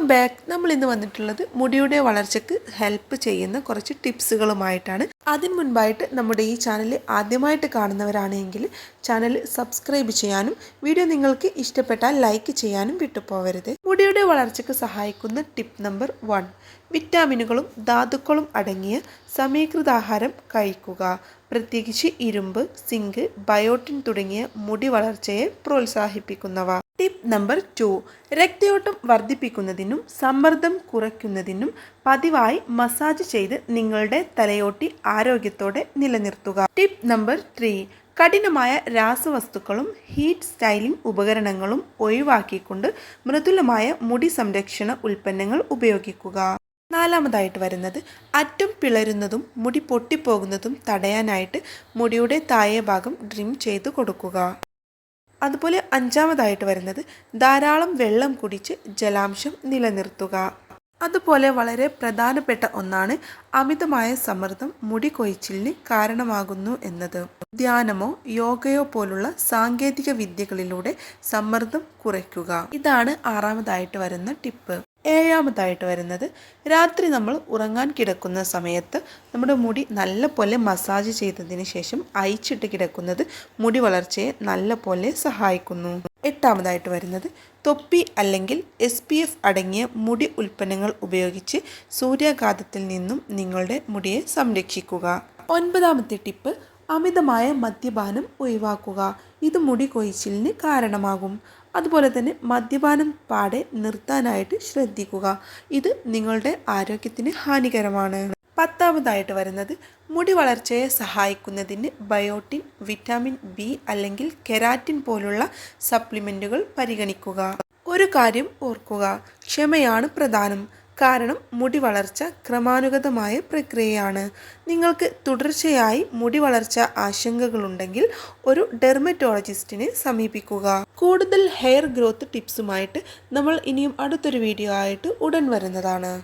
Welcome back നമ്മൾ ഇന്ന് വന്നിട്ടുള്ളത് മുടിയുടെ വളർച്ചയ്ക്ക് ഹെൽപ്പ് ചെയ്യുന്ന കുറച്ച് ടിപ്സുകളുമായിട്ടാണ്. അതിന് മുൻപായിട്ട് നമ്മുടെ ഈ ചാനൽ ആദ്യമായിട്ട് കാണുന്നവരാണെങ്കിൽ ചാനൽ സബ്സ്ക്രൈബ് ചെയ്യാനും വീഡിയോ നിങ്ങൾക്ക് ഇഷ്ടപ്പെട്ടാൽ ലൈക്ക് ചെയ്യാനും വിട്ടുപോകരുത് മുടിയുടെ വളർച്ചയ്ക്ക് സഹായിക്കുന്ന ടിപ്പ് നമ്പർ വൺ വിറ്റാമിനുകളും ധാതുക്കളും അടങ്ങിയ സമീകൃതാഹാരം കഴിക്കുക. പ്രത്യേകിച്ച് ഇരുമ്പ് സിങ്ക് ബയോട്ടിൻ തുടങ്ങിയ മുടി വളർച്ചയെ പ്രോത്സാഹിപ്പിക്കുന്നവ. ടിപ്പ് നമ്പർ ടു രക്തയോട്ടം വർദ്ധിപ്പിക്കുന്നതിനും സമ്മർദ്ദം കുറയ്ക്കുന്നതിനും പതിവായി മസാജ് ചെയ്ത് നിങ്ങളുടെ തലയോട്ടി ആരോഗ്യത്തോടെ നിലനിർത്തുക. ടിപ്പ് നമ്പർ ത്രീ കഠിനമായ രാസവസ്തുക്കളും ഹീറ്റ് സ്റ്റൈലിംഗ് ഉപകരണങ്ങളും ഒഴിവാക്കിക്കൊണ്ട് മൃദുലമായ മുടി സംരക്ഷണ ഉൽപ്പന്നങ്ങൾ ഉപയോഗിക്കുക. നാലാമതായിട്ട് വരുന്നത് അറ്റം പിളരുന്നതും മുടി പൊട്ടിപ്പോകുന്നതും തടയാനായിട്ട് മുടിയുടെ താഴെ ഭാഗം ഡ്രിം ചെയ്ത് കൊടുക്കുക. അതുപോലെ അഞ്ചാമതായിട്ട് വരുന്നത് ധാരാളം വെള്ളം കുടിച്ച് ജലാംശം നിലനിർത്തുക. അതുപോലെ വളരെ പ്രധാനപ്പെട്ട ഒന്നാണ് അമിതമായ സമ്മർദ്ദം മുടി കൊയ്ച്ചിലിന് കാരണമാകുന്നു എന്നത്. ധ്യാനമോ യോഗയോ പോലുള്ള സാങ്കേതിക വിദ്യകളിലൂടെ സമ്മർദ്ദം കുറയ്ക്കുക. ഇതാണ് ആറാമതായിട്ട് വരുന്ന ടിപ്പ്. ഏഴാമതായിട്ട് വരുന്നത് രാത്രി നമ്മൾ ഉറങ്ങാൻ കിടക്കുന്ന സമയത്ത് നമ്മുടെ മുടി നല്ല പോലെ മസാജ് ചെയ്തതിന് ശേഷം അയച്ചിട്ട് കിടക്കുന്നത് മുടി വളർച്ചയെ നല്ല പോലെ സഹായിക്കുന്നു. എട്ടാമതായിട്ട് വരുന്നത് തൊപ്പി അല്ലെങ്കിൽ എസ് പി എഫ് അടങ്ങിയ മുടി ഉൽപ്പന്നങ്ങൾ ഉപയോഗിച്ച് സൂര്യാഘാതത്തിൽ നിന്നും നിങ്ങളുടെ മുടിയെ സംരക്ഷിക്കുക. ഒൻപതാമത്തെ ടിപ്പ് അമിതമായ മദ്യപാനം ഒഴിവാക്കുക. ഇത് മുടി കൊഴിച്ചിലിന് കാരണമാകും. അതുപോലെ തന്നെ മദ്യപാനം പാടെ നിർത്താനായിട്ട് ശ്രദ്ധിക്കുക. ഇത് നിങ്ങളുടെ ആരോഗ്യത്തിന് ഹാനികരമാണ്. പത്താമതായിട്ട് വരുന്നത് മുടി വളർച്ചയെ സഹായിക്കുന്നതിന് ബയോട്ടിൻ വിറ്റാമിൻ ബി അല്ലെങ്കിൽ കെരാറ്റിൻ പോലുള്ള സപ്ലിമെന്റുകൾ പരിഗണിക്കുക. ഒരു കാര്യം ഓർക്കുക ക്ഷമയാണ് പ്രധാനം. കാരണം മുടി വളർച്ച ക്രമാനുഗതമായ പ്രക്രിയയാണ്. നിങ്ങൾക്ക് തുടർച്ചയായി മുടി വളർച്ച ആശങ്കകളുണ്ടെങ്കിൽ ഒരു ഡെർമറ്റോളജിസ്റ്റിനെ സമീപിക്കുക. കൂടുതൽ ഹെയർ ഗ്രോത്ത് ടിപ്സുമായിട്ട് നമ്മൾ ഇനിയും അടുത്തൊരു വീഡിയോ ആയിട്ട് ഉടൻ വരുന്നതാണ്.